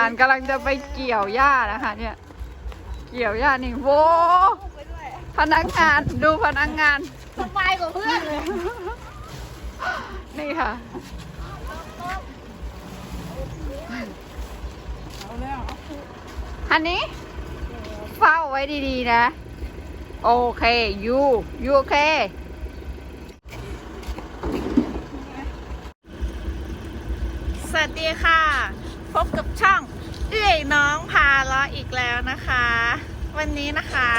านกำลังจะไปเกี่ยวหญ้านะคะ เนี่ย เกี่ยวหญ้านี่โวพนักงานดูพนักงานสบายกว่าเพื่อนเลย นี่ค่ะอันนี้ เฝ้าไว้ดีๆนะ โอเค ยู ยูโอเค สวัสดีค่ะ พบกับช่องเอื้อยน้องพาล้ออีกแล้วนะคะ วันนี้นะคะ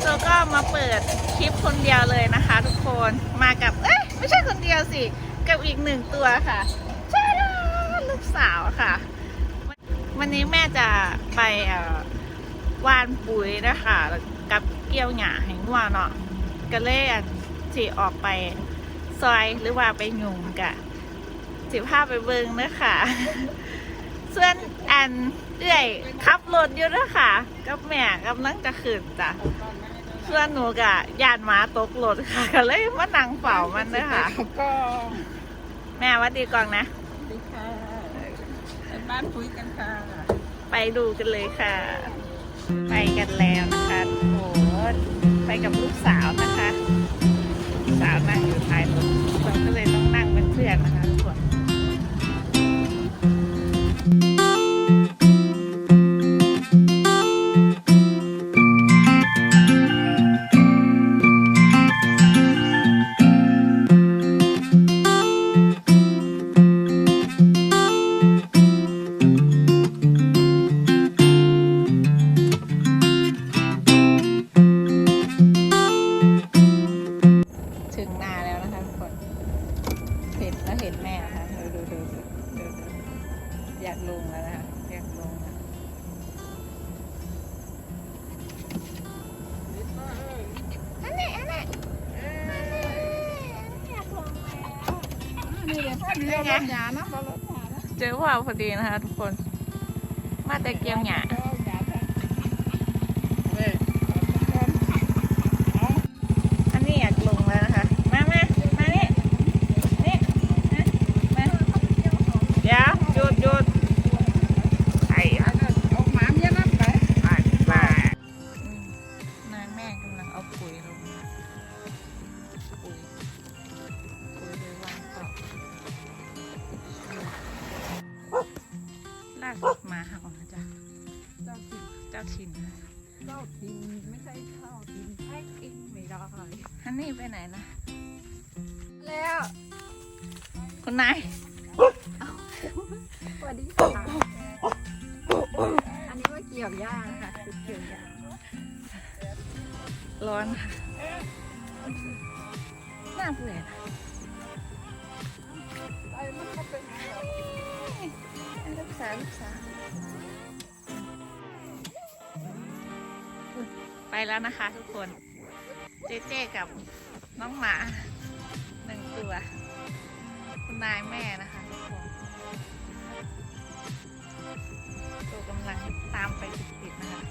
โจก็มาเปิดคลิปคนเดียวเลยนะคะ ทุกคนมากับเอ้ยไม่ใช่คนเดียวสิกับอีกหนึ่งตัวค่ะใช่ลลูกสาวค่ะ วันนี้แม่จะไปวานปุ๋ยนะคะกับเกี่ยวหญ้าให้งัวเนาะก็เลยอะสิออกไปซอยหรือว่าไปยุ่มกะ สิภาพไปเบิงเนอะค่ะส่วนอันเอื่อยขับรถอยู่เนอะค่ะกับแม่กำลังจะขึ้นจ้ะส่วนหนูกะยานหมาตกรถค่ะก็เลยมานั่งเฝ้ามันเนอะค่ะ ก็แม่หวัดดีกองนะดีค่ะไปบ้านคุยกันค่ะ ไปดูกันเลยค่ะ ไปกันแล้วนะคะโอ้โหไปกับลูกสาวนะคะลูกสาวนั่งอยู่ท้ายรถเราก็เลย ถึงนาแล้วนะคะทุกคนเห็นแล้วเห็นแม่นะคะดูดูดูดูดูอยากลงแล้วนะคะอยากลงแล้วอันนี้อันนี้อยากลงแล้วนี่เลยพ่อเลี้ยงรถหยานาะเจอพ่อพอดีนะคะทุกคน มาแต่เกียวหยา มาเห่านะจ๊ะเจ้าถิ่นเจ้าถิ่นนะเจ้าถิ่นไม่ใช่เจ้าถิ่นแท็กอิงไม่ได้ฮันนี่ไปไหนนะ แล้วคุณนายสวัสดีค่ะอันนี้ว่าเกี่ยวหญ้านะคะคือเกี่ยวหญ้าร้อนค่ะน่าเบื่อนะาวลูกสาวไปแล้วนะคะทุกคน เจ๊เจ๊กับน้องหมาหนึ่งตัว คุณนายแม่นะคะทุกคนตัวกำลังตามไปติดๆนะคะ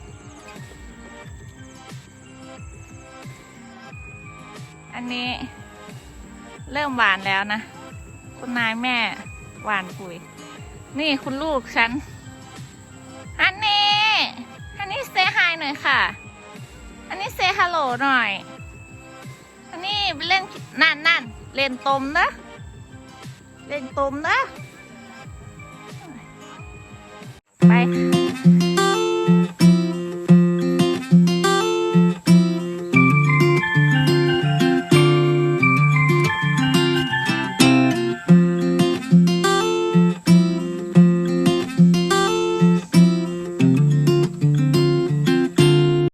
อันนี้เริ่มหวานแล้วนะ คุณนายแม่หวานปุ๋ย นี่คุณลูกฉันฮันนี่ฮันนี่เซฮายหน่อยค่ะ อันนี้เซฮัลโหลหน่อย อันนี้ไปเล่นนั่นนั่นเล่นตมนะ เล่นตมนะ ไป